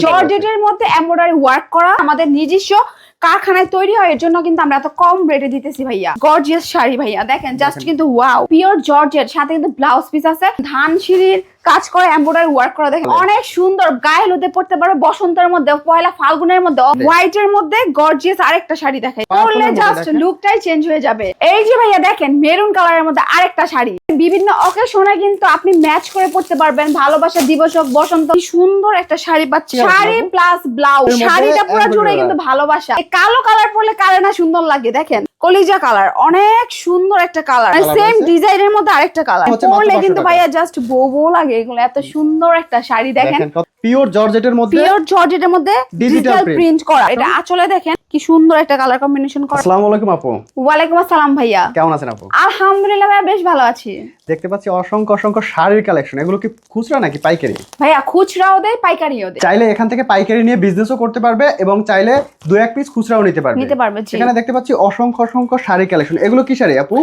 জর্জেটের মধ্যে embroidery work করা আমাদের নিজস্ব কারখানায় তৈরি হয় এর জন্য কিন্তু আমরা এত কম রেটে দিতেছি ভাইয়া। গর্জিয়াস শাড়ি ভাইয়া দেখেন জাস্ট কিন্তু ওয়াও পিওর জর্জেট সাথে কিন্তু ব্লাউজ পিস আছে ধান সিঁড়ির কাজ করে এমব্রয়ডারি ওয়ার্ক করা দেখেন অনেক সুন্দর গায়ে হলুদে পড়তে পারবে বসন্তের মধ্যে পয়লা ফাল্গুনের মধ্যে হোয়াইট এর মধ্যে গর্জিয়াস আরেকটা শাড়ি দেখাই। Purple পরলে জাস্ট লুকটাই চেঞ্জ হয়ে যাবে। এই যে ভাইয়া দেখেন মেরুন কালারের মধ্যে আরেকটা শাড়ি। বিভিন্ন অকেশনে কিন্তু আপনি ম্যাচ করে পড়তে পারবেন ভালোবাসা দিবস হোক বসন্ত সুন্দর একটা শাড়ি পাচ্ছি। শাড়ি প্লাস ব্লাউজ শাড়িটা পুরো জুড়ে কিন্তু ভালোবাসা। কালো কালার পরলে কারে না সুন্দর লাগে দেখেন। কলিজা কালার অনেক সুন্দর একটা কালার। সেম ডিজাইনের মধ্যে আরেকটা কালার। পরলে কিন্তু ভাইয়া জাস্ট বউ বউ লাগে এগুলো এত সুন্দর একটা শাড়ি দেখেন। পিওর জর্জেটের মধ্যে পিওর জর্জেটের মধ্যে ডিজিটাল। প্রিন্ট করা। এটা আঁচলে দেখেন কি সুন্দর একটা কালার কম্বিনেশন করা। আসসালামু আলাইকুম আপু। ওয়ালাইকুম আসসালাম ভাইয়া। কেমন আছেন আপু? আলহামদুলিল্লাহ ভাইয়া বেশ ভালো আছি। দেখতে পাচ্ছি অসংখ্য অসংখ্য শাড়ির কালেকশন এগুলো কি খুচরা নাকি পাইকারি? ভাইয়া খুচরাও দেয় পাইকারিও দেয়। চাইলে এখান থেকে পাইকারি নিয়ে বিজনেসও করতে পারবে এবং চাইলে দু এক পিস খুচরাও নিতে পারবে। নিতে পারবে এখানে দেখতে পাচ্ছি অসংখ্য অসংখ্য শাড়ি কালেকশন এগুলো কি শাড়ি আপু?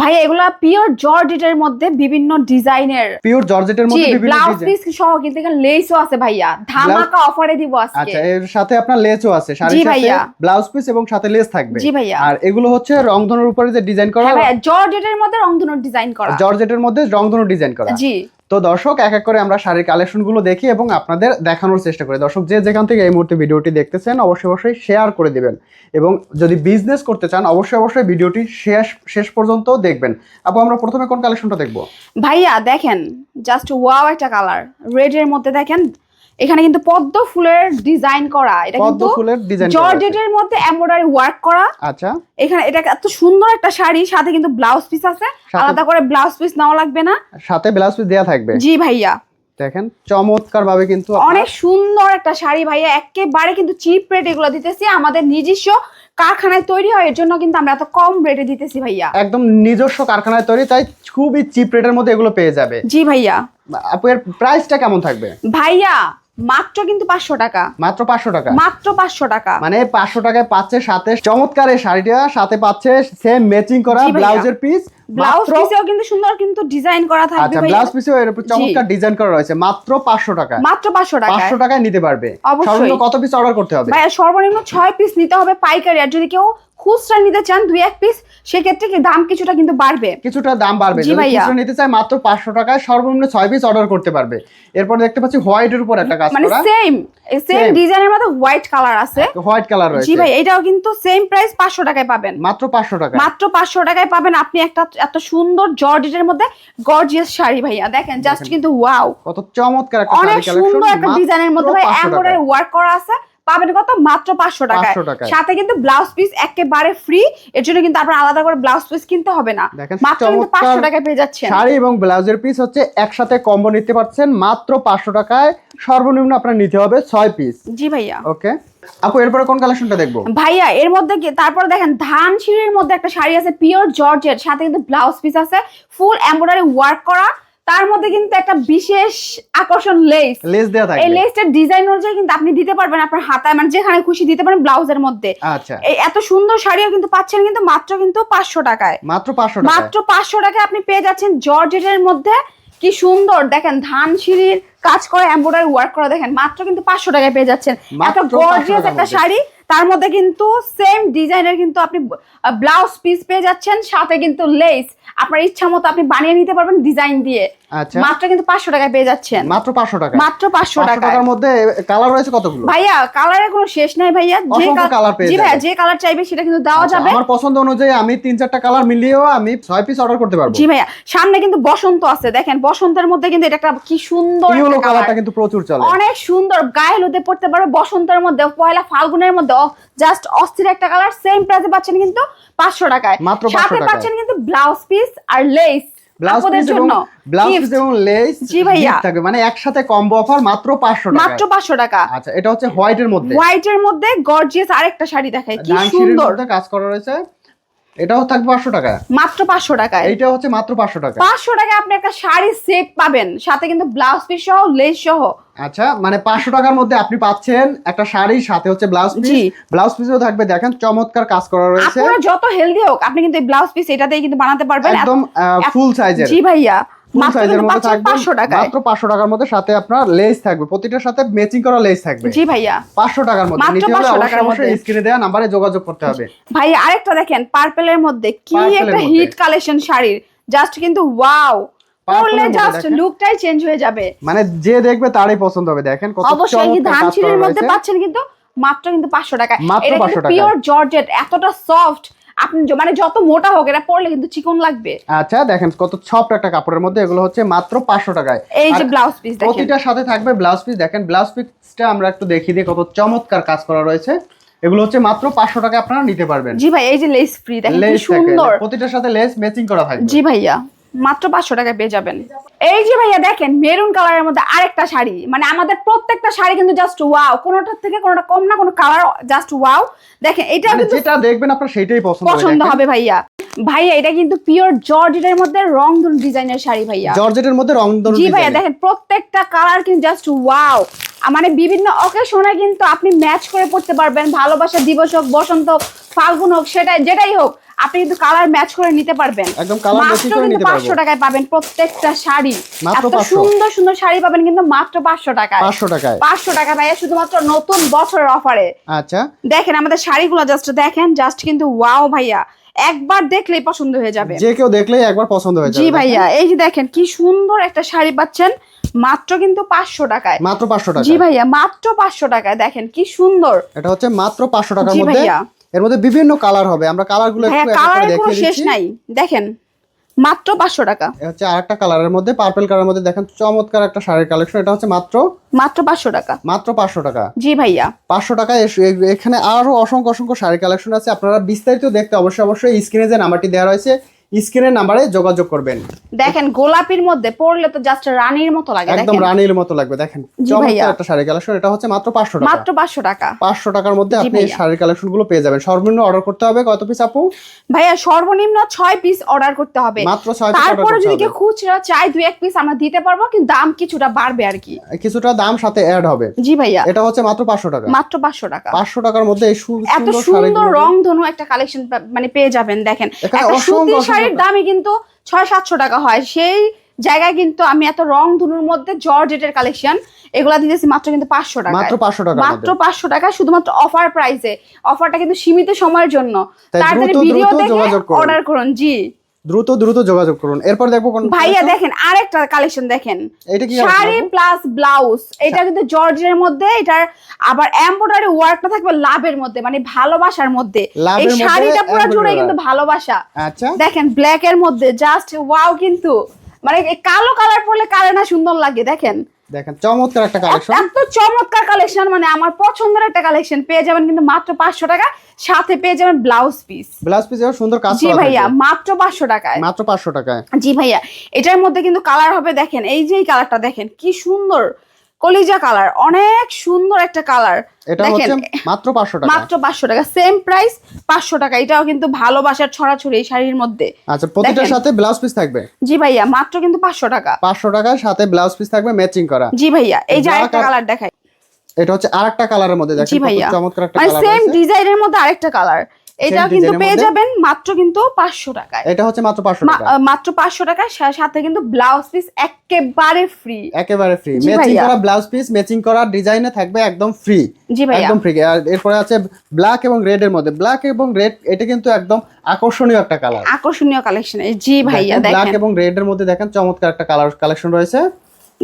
ভাইয়া এগুলা পিওর জর্জেটের মধ্যে বিভিন্ন ডিজাইনের। পিওর জর্জেটের মধ্যে বিভিন্ন ব্লাউজ ডিজাইন। পিস সহ কিন্তু এখানে লেসও আছে ভাইয়া। ধামাকা অফারে দিব আজকে। আচ্ছা এর সাথে আপনার লেসও আছে। শাড়ির সাথে ব্লাউজ পিস এবং সাথে লেস থাকবে। জি ভাইয়া। আর এগুলো হচ্ছে রংধনুর উপরে যে ডিজাইন করা হ্যাঁ ভাইয়া জর্জেটের মধ্যে রংধনুর ডিজাইন করা। জর্জেটের মধ্যে রংধনু ডিজাইন করা। জি। তো দর্শক এক এক করে আমরা শাড়ির কালেকশনগুলো দেখি এবং আপনাদের দেখানোর চেষ্টা করি। দর্শক যে যেখান থেকে এই মুহূর্তে ভিডিওটি দেখতেছেন অবশ্যই অবশ্যই শেয়ার করে দিবেন। এবং যদি বিজনেস করতে চান অবশ্যই অবশ্যই ভিডিওটি শেষ শেষ পর্যন্ত দেখবেন। আপু আমরা প্রথমে কোন কালেকশনটা দেখব? ভাইয়া দেখেন জাস্ট ওয়াও একটা কালার রেড এর মধ্যে দেখেন এখানে কিন্তু পদ্ম ফুলের ডিজাইন করা। এটা কিন্তু ফুলের ডিজাইন জর্জেটের মধ্যে এমব্রয়ডারি ওয়ার্ক করা। আচ্ছা। এখানে এটা এত সুন্দর একটা শাড়ি সাথে কিন্তু ব্লাউজ পিস আছে। আলাদা করে ব্লাউজ পিস নেওয়া লাগবে না। সাথে ব্লাউজ পিস দেওয়া থাকবে। জি ভাইয়া। দেখেন চমৎকার ভাবে কিন্তু অনেক সুন্দর একটা শাড়ি ভাইয়া। একেবারে কিন্তু চিপ রেট এগুলো দিতেছি। আমাদের নিজস্ব কারখানায় তৈরি হয় এর জন্য কিন্তু আমরা এত কম রেটে দিতেছি ভাইয়া। একদম নিজস্ব কারখানায় তৈরি তাই খুবই চিপ রেটের মধ্যে এগুলো পেয়ে যাবে। জি ভাইয়া। আপু এর প্রাইসটা কেমন থাকবে? ভাইয়া মাত্র কিন্তু পাঁচশো টাকা। মাত্র পাঁচশো টাকা। মাত্র পাঁচশো টাকা। মানে পাঁচশো টাকায় পাচ্ছে সাথে চমৎকার এই শাড়িটা সাথে পাচ্ছে সেম ম্যাচিং করা ব্লাউজের পিস ব্লাউজ পিসেও কিন্তু সুন্দর কিন্তু ডিজাইন করা থাকবে আচ্ছা ব্লাউজ পিসেও এর উপর চমৎকার ডিজাইন করা রয়েছে মাত্র পাঁচশো টাকা মাত্র পাঁচশো টাকা পাঁচশো টাকায় নিতে পারবে। অবশ্যই। সর্বনিম্ন কত পিস অর্ডার করতে হবে? ভাইয়া সর্বনিম্ন ছয় পিস নিতে হবে পাইকারি আর যদি কেউ খুচরা নিতে চান দুই এক পিস সেক্ষেত্রে কি দাম কিছুটা কিন্তু বাড়বে? কিছুটা দাম বাড়বে। খুচরা নিতে চায় মাত্র পাঁচশো টাকায় সর্বনিম্ন ছয় পিস অর্ডার করতে পারবে। এরপর দেখতে পাচ্ছি হোয়াইটের উপর একটা কাজ মানে সেম সেম ডিজাইনের মধ্যে হোয়াইট কালার আছে। হোয়াইট কালার রয়েছে জি ভাই এটাও কিন্তু সেম প্রাইস পাঁচশো টাকায় পাবেন। মাত্র পাঁচশো টাকা মাত্র পাঁচশো টাকায় পাবেন আপনি একটা এত সুন্দর জর্জেটের মধ্যে গর্জিয়াস শাড়ি ভাইয়া। দেখেন জাস্ট কিন্তু ওয়াও কত চমৎকার একটা অনেক শাড়ি কালেকশন সুন্দর একটা ডিজাইনের মধ্যে ভাই এমব্রয়ডারি ওয়ার্ক করা আছে। পাবেন কত? মাত্র পাঁচশো টাকায়। সাথে কিন্তু ব্লাউজ পিস একেবারে ফ্রি এর জন্য কিন্তু আপনার আলাদা করে ব্লাউজ পিস কিনতে হবে না। মাত্র কিন্তু পাঁচশো টাকায় পেয়ে যাচ্ছেন। শাড়ি এবং ব্লাউজের পিস হচ্ছে একসাথে কম্বো নিতে পারছেন। মাত্র পাঁচশো টাকায় সর্বনিম্ন আপনার নিতে হবে ছয় পিস জি ভাইয়া। ওকে। আপু এরপরে কোন কালেকশনটা দেখব? ভাইয়া এর মধ্যে কি তারপর দেখেন ধান সিঁড়ির মধ্যে একটা শাড়ি আছে পিওর জর্জেট সাথে কিন্তু ব্লাউজ পিস আছে ফুল এমব্রয়ডারি ওয়ার্ক করা। তার মধ্যে কিন্তু একটা বিশেষ আকর্ষণ লেস লেস দেওয়া এই থাকবে লেসটার ডিজাইন অনুযায়ী কিন্তু আপনি দিতে পারবেন আপনার হাতায় মানে যেখানে খুশি দিতে পারেন ব্লাউজের মধ্যে। আচ্ছা। এই এত সুন্দর শাড়িও কিন্তু পাচ্ছেন কিন্তু মাত্র কিন্তু পাঁচশো টাকায়। মাত্র পাঁচশো টাকা মাত্র পাঁচশো টাকায় আপনি পেয়ে যাচ্ছেন জর্জেটের মধ্যে। কি সুন্দর। দেখেন ধান সিঁড়ির কাজ করে এমব্রয়ডারি ওয়ার্ক করা দেখেন মাত্র কিন্তু পাঁচশো টাকায় পেয়ে যাচ্ছেন। এত 500 গর্জিয়াস একটা শাড়ি। তার মধ্যে কিন্তু সেম ডিজাইনের কিন্তু আপনি ব্লাউজ পিস পেয়ে যাচ্ছেন, সাথে কিন্তু লেস আপনার ইচ্ছা মতো আপনি বানিয়ে নিতে পারবেন ডিজাইন দিয়ে। আচ্ছা। মাত্র কিন্তু পাঁচশো টাকায় পেয়ে যাচ্ছেন। মাত্র পাঁচশো টাকা মাত্র পাঁচশো পাঁচশো টাকায়। টাকার মধ্যে কালার রয়েছে কতগুলো? ভাইয়া কালারের কোনো শেষ নাই ভাইয়া। যে অসংখ্য কাল- colour পেয়ে জি ভাইয়া যে কালার চাইবে সেটা কিন্তু দেওয়া আচ্ছা, যাবে। আমার পছন্দ অনুযায়ী আমি তিন চারটা কালার মিলিয়েও আমি ছয় পিস অর্ডার করতে পারব। জি ভাইয়া সামনে কিন্তু বসন্ত আছে। দেখেন বসন্তের মধ্যে কিন্তু এটা একটা কি সুন্দর colour। কালারটা কিন্তু প্রচুর চলে। অনেক সুন্দর গায়ে হলুদে পড়তে পারবে বসন্তের মধ্যে পয়লা ফাল্গুনের মধ্যে। জাস্ট অস্থির একটা কালার সেম প্রাইসে পাচ্ছেন কিন্তু পাঁচশো টাকায়। মাত্র 500 সাথে পাচ্ছেন কিন্তু ব্লাউজ পিস আর লেস ব্লাউজ আপনাদের পিস এবং ব্লাউজ পিস এবং লেস জি ভাইয়া। থাকবে। মানে একসাথে কম্বো অফার মাত্র পাঁচশো মাত্র টাকা পাঁচশো টাকা। আচ্ছা এটা হচ্ছে হোয়াইটের মধ্যে। হোয়াইট এর মধ্যে গর্জিয়াস আরেকটা শাড়ি দেখায় কি সুন্দর। কাজ করা রয়েছে। এটাও থাকবে পাঁচশো টাকা। মাত্র পাঁচশো টাকা হচ্ছে মাত্র পাঁচশো টাকা। পাঁচশো টাকায় আপনি একটা শাড়ি সেট পাবেন সাথে কিন্তু ব্লাউজ পিস সহ লেস সহ। আচ্ছা মানে পাঁচশো টাকার মধ্যে আপনি পাচ্ছেন একটা শাড়ি সাথে হচ্ছে ব্লাউজ পিস ব্লাউজ পিসও থাকবে দেখেন চমৎকার কাজ করা রয়েছে। আপনারা যত হেলদি হোক আপনি কিন্তু ব্লাউজ পিস এটাতেই কিন্তু বানাতে পারবেন। একদম ফুল সাইজের জি ভাইয়া। সাইজের মধ্যে থাকবে মাত্র পাঁচশো টাকার মধ্যে সাথে আপনার লেস থাকবে। প্রতিটার সাথে ম্যাচিং করা লেস থাকবে। জি ভাইয়া। পাঁচশো টাকার মধ্যে। নিতে হলে অবশ্যই টাকার অবশ্যই মধ্যে। স্ক্রিনে দেওয়া নাম্বারে যোগাযোগ করতে হবে। ভাই আরেকটা দেখেন পার্পেলের মধ্যে কি একটা হিট কালেকশন শাড়ির। জাস্ট কিন্তু ওয়াও পরলে জাস্ট লুকটাই চেঞ্জ হয়ে যাবে। মানে যে দেখবে তারই পছন্দ হবে। দেখেন কত অবশ্যই মধ্যে পাচ্ছেন কিন্তু মাত্র কিন্তু পাঁচশো টাকা মাত্র এটা কিন্তু পিওর জর্জেট এতটা সফট আপনি মানে যত মোটা হোক এটা পরলে কিন্তু চিকন লাগবে। আচ্ছা দেখেন কত সফট একটা কাপড়ের মধ্যে এগুলো হচ্ছে মাত্র পাঁচশো টাকায়। এই যে ব্লাউজ পিস দেখেন। প্রতিটার সাথে থাকবে ব্লাউজ পিস দেখেন ব্লাউজ পিসটা আমরা একটু দেখিয়ে দিই কত চমৎকার কাজ করা রয়েছে। এগুলো হচ্ছে মাত্র পাঁচশো টাকা আপনারা নিতে পারবেন। জি ভাই এই যে লেস ফ্রি দেখেন কি সুন্দর। প্রতিটার সাথে লেস ম্যাচিং করা থাকবে। জি ভাইয়া। মাত্র পাঁচশো টাকায় পেয়ে যাবেন। এই যে ভাইয়া দেখেন মেরুন কালারের মধ্যে আরেকটা শাড়ি। মানে আমাদের প্রত্যেকটা শাড়ি কিন্তু জাস্ট ওয়াও কোনোটার থেকে কোনোটা কম না কোনো কালার জাস্ট ওয়াও দেখেন এটা মানে যেটা দেখবেন আপনার সেটাই পছন্দ পছন্দ হবে ভাইয়া। ভাইয়া এটা কিন্তু পিওর জর্জেটের মধ্যে রং ডিজাইনের শাড়ি ভাইয়া। জর্জেটের মধ্যে রং ধরুন জি ভাইয়া দেখেন প্রত্যেকটা কালার কিন্তু জাস্ট ওয়াও মানে বিভিন্ন অকেশনে কিন্তু আপনি ম্যাচ করে পড়তে পারবেন। ভালোবাসা দিবস হোক বসন্ত ফাল্গুন হোক সেটাই যেটাই হোক আপনি কিন্তু কালার ম্যাচ করে নিতে পারবেন। একদম matching মাত্র করে নিতে পাঁচশো পারব। টাকায় পাবেন প্রত্যেকটা শাড়ি। এত সুন্দর সুন্দর শাড়ি পাবেন কিন্তু মাত্র পাঁচশো টাকায়। পাঁচশো টাকায়? পাঁচশো টাকা ভাইয়া শুধুমাত্র নতুন বছরের অফারে আচ্ছা। দেখেন আমাদের শাড়িগুলো জাস্ট দেখেন জাস্ট কিন্তু ওয়াও ভাইয়া। একবার দেখলেই পছন্দ হয়ে যাবে। যে কেউ দেখলেই একবার পছন্দ হয়ে যাবে জি ভাইয়া এই যে দেখেন কি সুন্দর একটা শাড়ি পাচ্ছেন। মাত্র কিন্তু পাঁচশো টাকায়। মাত্র পাঁচশো টাকা জি ভাইয়া মাত্র পাঁচশো টাকায়। দেখেন কি সুন্দর। এটা হচ্ছে মাত্র পাঁচশো টাকার মধ্যে। এর মধ্যে বিভিন্ন কালার হবে। আমরা কালারগুলো শেষ নাই। দেখেন মাত্র পাঁচশো টাকা। হচ্ছে আরেকটা কালারের মধ্যে পার্পল কালারের মধ্যে। দেখেন চমৎকার একটা শাড়ির কালেকশন এটা হচ্ছে মাত্র মাত্র পাঁচশো টাকা। মাত্র পাঁচশো টাকা। জি ভাইয়া। পাঁচশো টাকায় এখানে আরও অসংখ্য অসংখ্য শাড়ি কালেকশন আছে। আপনারা বিস্তারিত দেখতে অবশ্যই অবশ্যই স্ক্রিনে যে নাম্বারটি দেওয়া রয়েছে স্ক্রিনের নাম্বারে যোগাযোগ করবেন। দেখেন গোলাপির মধ্যে পড়লে তো জাস্ট রানীর মতো লাগে একদম রানীর মতো লাগবে দেখেন। চমৎকার একটা শাড়ি কালেকশন এটা হচ্ছে মাত্র পাঁচশো টাকা। মাত্র পাঁচশো টাকা। পাঁচশো টাকার মধ্যে আপনি এই। শাড়ির কালেকশনগুলো পেয়ে যাবেন। সর্বনিম্ন অর্ডার করতে হবে কত পিস আপু? ভাইয়া সর্বনিম্ন ছয় পিস অর্ডার করতে হবে। মাত্র ছয় পিস অর্ডার তারপরে যদি কেউ খুচরা চাই দুই এক পিস আমরা দিতে পারব কিন্তু দাম কিছুটা বাড়বে আর কি। কিছুটা দাম সাথে অ্যাড হবে। জি ভাইয়া। এটা হচ্ছে মাত্র পাঁচশো টাকা। মাত্র পাঁচশো টাকা। পাঁচশো টাকার মধ্যে এই সু- এত সুন্দর সুন্দর রং ধনু একটা কালেকশন মানে পেয়ে যাবেন দেখেন। একটা সুতির অসংখ্য শাড়ির দামই কিন্তু ছয় সাতশো টাকা হয়। সেই জায়গায় কিন্তু আমি এত রং ধুনুর মধ্যে জর্জেটের কালেকশন এগুলা দিতেছি মাত্র কিন্তু পাঁচশো টাকা মাত্র পাঁচশো টাকা মাত্র পাঁচশো টাকা শুধুমাত্র অফার প্রাইসে অফারটা কিন্তু সীমিত সময়ের জন্য। তাড়াতাড়ি ভিডিও দেখে অর্ডার করুন জি। দ্রুত দ্রুত যোগাযোগ করুন। এরপর দেখব কোন ভাইয়া দেখেন আরেকটা কালেকশন দেখেন। এটা কি শাড়ি প্লাস ব্লাউজ এটা কিন্তু জর্জের মধ্যে এটার আবার এমব্রয়ডারি ওয়ার্কটা থাকবে লাভের মধ্যে মানে ভালোবাসার মধ্যে। এই শাড়িটা পুরো জুড়ে কিন্তু ভালোবাসা। আচ্ছা। দেখেন ব্ল্যাক এর মধ্যে জাস্ট ওয়াও কিন্তু। মানে কালো কালার পরলে কারে না সুন্দর লাগে দেখেন? দেখেন চমৎকার একটা কালেকশন এত চমৎকার কালেকশন মানে আমার পছন্দের একটা কালেকশন পেয়ে যাবেন কিন্তু মাত্র পাঁচশো টাকা সাথে পেয়ে যাবেন ব্লাউজ পিস ব্লাউজ পিস সুন্দর কাজ জি ভাইয়া মাত্র পাঁচশো টাকায়। মাত্র পাঁচশো টাকায়। জি ভাইয়া এটার মধ্যে কিন্তু কালার হবে দেখেন এই যে এই কালারটা দেখেন কি সুন্দর। কলিজা কালার অনেক সুন্দর একটা কালার। এটা দেখেন মাত্র পাঁচশো টাকা। মাত্র পাঁচশো টাকা সেম প্রাইস পাঁচশো টাকা। এটাও কিন্তু ভালোবাসার ছড়াছড়ি এই শাড়ির মধ্যে। আচ্ছা প্রতিটার সাথে ব্লাউজ পিস থাকবে? জি ভাইয়া মাত্র কিন্তু পাঁচশো টাকা। পাঁচশো টাকার সাথে ব্লাউজ পিস থাকবে ম্যাচিং করা। জি ভাইয়া এই যে আরেকটা কালার দেখাই। এটা হচ্ছে আরেকটা কালারের মধ্যে দেখেন চমৎকার একটা মানে কালার সেম ডিজাইনের মধ্যে আরেকটা কালার। এটাও কিন্তু পেয়ে যাবেন মাত্র কিন্তু পাঁচশো টাকায়। এটা হচ্ছে মাত্র পাঁচশো টাকা। মাত্র পাঁচশো টাকায় সাথে কিন্তু ব্লাউজ পিস একেবারে ফ্রি একেবারে ফ্রি ম্যাচিং করা ব্লাউজ পিস ম্যাচিং করা ডিজাইনে থাকবে একদম ফ্রি জি ভাইয়া। একদম ফ্রি আর এরপরে আছে ব্ল্যাক এবং রেড এর মধ্যে। ব্ল্যাক এবং রেড এটা কিন্তু একদম আকর্ষণীয় একটা কালার আকর্ষণীয় কালেকশন জি ভাইয়া ব্ল্যাক এবং রেড এর মধ্যে দেখেন চমৎকার একটা কালার কালেকশন রয়েছে।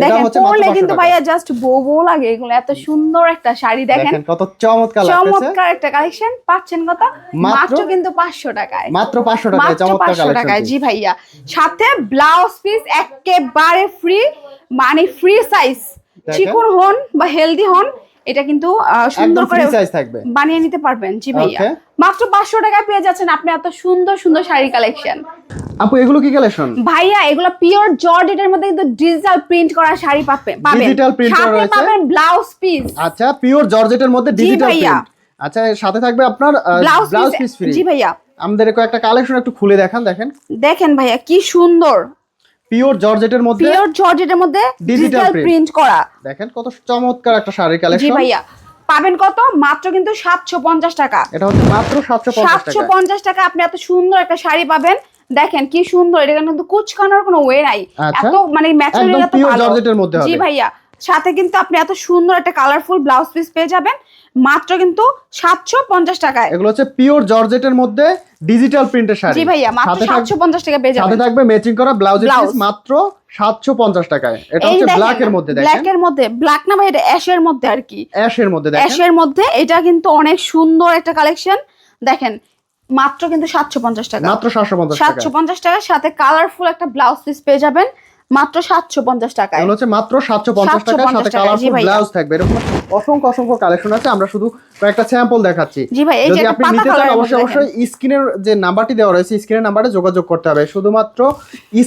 দেখেন পরলে কিন্তু ভাইয়া জাস্ট বউ বউ লাগে এগুলো এত সুন্দর একটা শাড়ি। দেখেন কত চমৎকার চমৎকার একটা কালেকশন পাচ্ছেন কত? মাত্র- কিন্তু পাঁচশো টাকায়। মাত্র পাঁচশো টাকায় চমৎকার পাঁচশো টাকায়। কালেকশন জি ভাইয়া সাথে ব্লাউজ পিস একেবারে ফ্রি মানে ফ্রি সাইজ চিকন হন বা হেলদি হন এটা কিন্তু সুন্দর করে থাকবে। বানিয়ে নিতে পারবেন জি ভাইয়া। মাত্র পাঁচশো টাকায় পেয়ে যাচ্ছেন আপনি এত সুন্দর সুন্দর শাড়ি কালেকশন আপু এগুলো কি কালেকশন ভাইয়া এগুলো পিওর জর্জেটের মধ্যে কিন্তু ডিজিটাল প্রিন্ট করা শাড়ি পাবে পাবেন। Digital print করা সাথে রয়েছে। পাবেন ব্লাউজ পিস আচ্ছা পিওর জর্জেটের মধ্যে ডিজিটাল ভাইয়া। প্রিন্ট আচ্ছা সাথে থাকবে আপনার ব্লাউজ পিস ফ্রি জি ভাইয়া। আমাদের একটা কালেকশন একটু খুলে দেখান দেখেন। দেখেন ভাইয়া কি সুন্দর। পিওর জর্জেটের মধ্যে পিওর জর্জেটের মধ্যে ডিজিটাল প্রিন্ট করা। দেখেন কত চমৎকার একটা শাড়ির জি ভাইয়া। পাবেন কত? মাত্র কিন্তু সাতশো পঞ্চাশ টাকা। এটা হচ্ছে মাত্র সাতশো পঞ্চাশ সাতশো টাকা পঞ্চাশ টাকা আপনি এত সুন্দর একটা শাড়ি পাবেন। দেখেন কি সুন্দর এটা কিন্তু কুচকানোর কোনো ওয়ে নাই। আচ্ছা। এত মানে ম্যাটেরিয়াল এত ভালো জর্জেটের মধ্যে জি ভাইয়া। সাথে কিন্তু আপনি এত সুন্দর একটা কালারফুল ব্লাউজ পিস পেয়ে যাবেন। মাত্র কিন্তু সাতশো পঞ্চাশ টাকায়। এগুলো হচ্ছে পিওর জর্জেটের মধ্যে ডিজিটাল প্রিন্টের শাড়ি। জি ভাইয়া মাত্র সাথে থাক- সাতশো পঞ্চাশ টাকা পেয়ে সাথে থাকবে ম্যাচিং করা। পিস মাত্র সাতশো পঞ্চাশ টাকায়। এটা হচ্ছে ব্ল্যাক এর মধ্যে দেখেন। ব্ল্যাকের মধ্যে ব্ল্যাক না ভাই এটা অ্যাশের মধ্যে আর কি। অ্যাশের মধ্যে দেখেন। অ্যাশের মধ্যে এটা কিন্তু অনেক সুন্দর একটা কালেকশন দেখেন মাত্র কিন্তু সাতশো পঞ্চাশ টাকা। মাত্র সাতশো পঞ্চাশ টাকা সাতশো পঞ্চাশ টাকার সাথে কালারফুল একটা ব্লাউজ পিস পেয়ে যাবেন। মাত্র সাতশো পঞ্চাশ টাকায়। এগুলো হচ্ছে মাত্র সাতশো পঞ্চাশ টাকার 750 সাথে টাকা, জি কালারফুল ব্লাউজ থাকবে। এরকম অসংখ্য অসংখ্য কালেকশন আছে আমরা শুধু কয়েকটা স্যাম্পল দেখাচ্ছি। জি ভাই এই যে আপনি নিতে চান অবশ্যই অবশ্যই স্ক্রিনের যে নাম্বারটি দেওয়া রয়েছে স্ক্রিনের নাম্বারে যোগাযোগ করতে হবে। শুধুমাত্র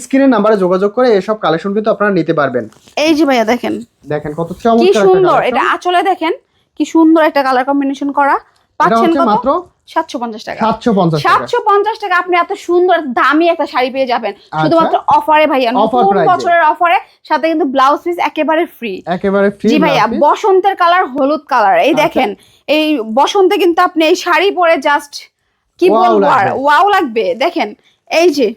স্ক্রিনের নাম্বারে যোগাযোগ করে এসব কালেকশন কিন্তু আপনারা নিতে পারবেন। এই যে ভাইয়া দেখেন। দেখেন কত কি চমৎকার একটা সুন্দর। এটা আঁচলে দেখেন কি সুন্দর একটা কালার কম্বিনেশন করা। পাচ্ছেন কত? মাত্র সাতশো পঞ্চাশ টাকা। সাতশো পঞ্চাশ টাকা। সাতশো পঞ্চাশ টাকা আপনি এত সুন্দর দামি একটা শাড়ি পেয়ে যাবেন। শুধুমাত্র অফারে ভাইয়া নতুন বছরের অফারে সাথে কিন্তু ব্লাউজ পিস একেবারে ফ্রি একেবারে ফ্রি জি ভাইয়া বসন্তের কালার হলুদ কালার এই আচ্ছা। দেখেন এই বসন্তে কিন্তু আপনি এই শাড়ি পরে জাস্ট কি বলব আর। ওয়াও লাগবে। দেখেন এই যে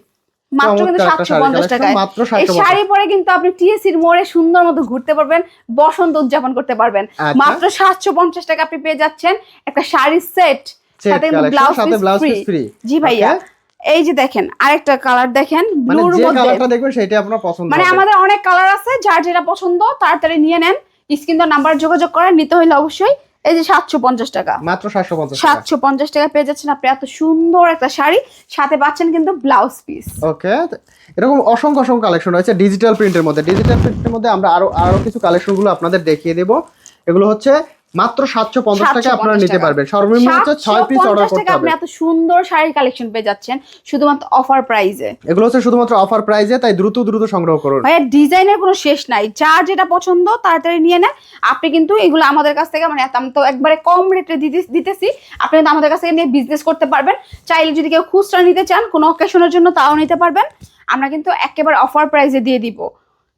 মাত্র কিন্তু সাতশো পঞ্চাশ টাকায়। এই শাড়ি পরে কিন্তু আপনি টিএসির মোড়ে সুন্দর মতো ঘুরতে পারবেন বসন্ত উদযাপন করতে পারবেন। আচ্ছা। মাত্র সাতশো পঞ্চাশ টাকা আপনি পেয়ে যাচ্ছেন একটা শাড়ির সেট সাথে ব্লাউজ পিস ফ্রি জি ভাইয়া। এই যে দেখেন আরেকটা কালার দেখেন মানে ব্লুর মধ্যে। কালারটা দেখবেন সেটাই আপনার পছন্দ মানে আমাদের অনেক কালার আছে যার যেটা পছন্দ তাড়াতাড়ি নিয়ে নেন। স্ক্রিন নাম্বার যোগাযোগ করেন নিতে হলে অবশ্যই। এই যে সাতশো পঞ্চাশ টাকা। মাত্র সাতশো পঞ্চাশ টাকা। সাতশো পঞ্চাশ টাকা পেয়ে যাচ্ছেন আপনি এত সুন্দর একটা শাড়ি। সাথে পাচ্ছেন কিন্তু ব্লাউজ পিস ওকে। এরকম অসংখ্য অসংখ্য কালেকশন রয়েছে ডিজিটাল প্রিন্টের মধ্যে। ডিজিটাল প্রিন্টের মধ্যে আমরা আরও আরও কিছু কালেকশনগুলো আপনাদের দেখিয়ে দেব। এগুলো হচ্ছে মাত্র সাতশো পঞ্চাশ টাকা আপনারা নিতে পারবেন। সর্বনিম্ন হচ্ছে ছয় পিস অর্ডার করতে হবে আপনি এত সুন্দর শাড়ির কালেকশন পেয়ে যাচ্ছেন শুধুমাত্র অফার প্রাইজে এগুলো হচ্ছে শুধুমাত্র অফার প্রাইজে তাই দ্রুত দ্রুত সংগ্রহ করুন। ভাইয়া ডিজাইনের কোনো শেষ নাই। যার যেটা পছন্দ তাড়াতাড়ি নিয়ে নেন। আপনি কিন্তু এগুলো আমাদের কাছ থেকে মানে আমি তো একবারে কম রেটে দিতেছি। আপনি কিন্তু আমাদের কাছ থেকে নিয়ে বিজনেস করতে পারবেন। চাইলে যদি কেউ খুচরা নিতে চান কোনো অকেশনের জন্য তাও নিতে পারবেন। আমরা কিন্তু একেবারে অফার প্রাইজে দিয়ে দিব।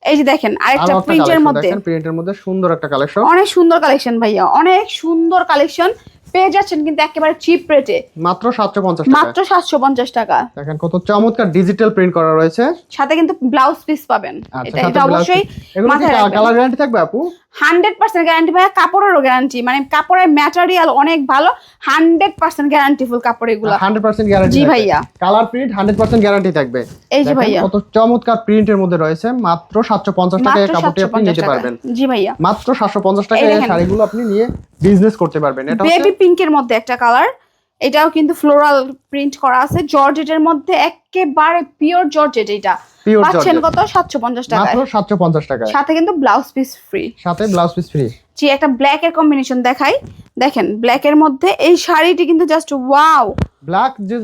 এই যে দেখেন আরেকটা প্রিন্টের মধ্যে। প্রিন্টের মধ্যে সুন্দর একটা কালেকশন অনেক সুন্দর কালেকশন ভাইয়া। অনেক সুন্দর কালেকশন পেয়ে যাচ্ছেন কিন্তু একেবারে চিপ রেটে মাত্র টাকা মাত্র সাতশো পঞ্চাশ টাকা। দেখেন কত চমৎকার ডিজিটাল প্রিন্ট করা রয়েছে। সাথে কিন্তু ব্লাউজ পিস পাবেন। আচ্ছা এটা এটা অবশ্যই মাথায় রাখবেন। কালার গ্যারান্টি থাকবে আপু? হান্ড্রেড পার্সেন্ট গ্যারান্টি ভাইয়া কাপড়েরও গ্যারান্টি মানে কাপড়ের ম্যাটেরিয়াল অনেক ভালো হান্ড্রেড পার্সেন্ট গ্যারান্টি ফুল কাপড় এগুলো। হান্ড্রেড পার্সেন্ট গ্যারান্টি জি ভাইয়া। Colour print hundred percent guarantee থাকবে। এই যে ভাইয়া। কত চমৎকার প্রিন্টের মধ্যে রয়েছে। মাত্র সাতশো পঞ্চাশ টাকায় মাত্র কাপড়টি আপনি নিতে পারবেন। জি ভাইয়া। মাত্র সাতশো পঞ্চাশ টাকায় এই এই শাড়িগুলো আপনি নিয়ে বিজনেস করতে পারবেন। এটা বেবি পিঙ্কের মধ্যে একটা কালার এটাও কিন্তু ফ্লোরাল প্রিন্ট করা আছে। জর্জেটের মধ্যে একেবারে পিওর জর্জেট এটা। পাচ্ছেন কত? সাতশো পঞ্চাশ টাকায়। মাত্র সাতশো পঞ্চাশ টাকায়। সাথে কিন্তু ব্লাউজ পিস ফ্রি সাথে ব্লাউজ পিস ফ্রি জি একটা ব্ল্যাক এর কম্বিনেশন দেখাই। দেখেন ব্ল্যাক এর মধ্যে এই শাড়িটি কিন্তু জাস্ট ওয়াও ব্ল্যাক যে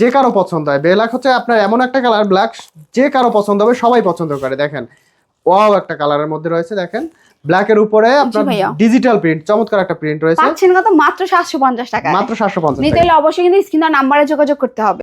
যে কারও পছন্দ হয়। ব্ল্যাক হচ্ছে আপনার এমন একটা কালার ব্ল্যাক যে কারও পছন্দ হবে সবাই পছন্দ করে। দেখেন ওয়াও একটা কালারের মধ্যে রয়েছে দেখেন। ব্ল্যাক এর উপরে আপনার। ডিজিটাল প্রিন্ট চমৎকার একটা প্রিন্ট রয়েছে। পাচ্ছেন কত? মাত্র সাতশো পঞ্চাশ টাকা মাত্র সাতশো পঞ্চাশ নিতে হলে অবশ্যই কিন্তু স্ক্রিন নাম্বারে যোগাযোগ করতে হবে।